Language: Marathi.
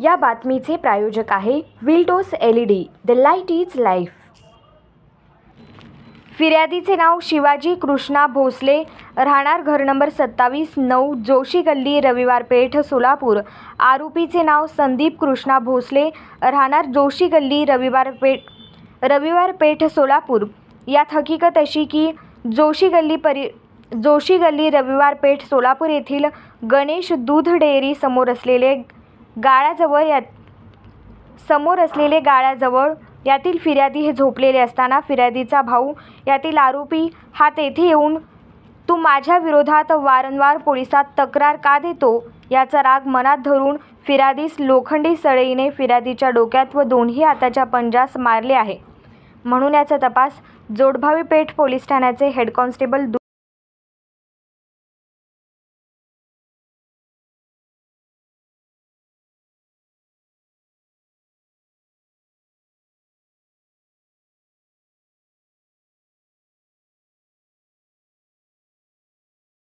या बातमीचे प्रायोजक आहे विल्डोस L E D the light is life फिर्यादीचे नाव शिवाजी कृष्णा भोसले. राहणार घर नंबर सत्तावीस नऊ जोशी गल्ली रविवार पेठ सोलापूर. आरोपीचे नाव संदीप कृष्णा भोसले. राहणार जोशी गल्ली रविवार पेठ रविवार पेठ सोलापूर. यात हकीकत अशी की जोशी गल्ली परि जोशी गल्ली रविवार पेठ सोलापूर येथील गणेश दूध डेअरी समोर असलेले गाळ्याजवळ या समोर असलेले गाळ्याजवळ यातील फिर्यादी हे झोपलेले असताना फिर्यादीचा भाऊ यातील आरोपी हा तेथे येऊन तू माझ्या विरोधात वारंवार पोलिसात तक्रार का देतो याचा राग मनात धरून फिर्यादीस लोखंडी सळईने फिर्यादीच्या डोक्यात व दोन्ही हाताच्या पंजास मारले आहे. म्हणून याचा तपास जोडभावी पेठ पोलीस ठाण्याचे हेड कॉन्स्टेबल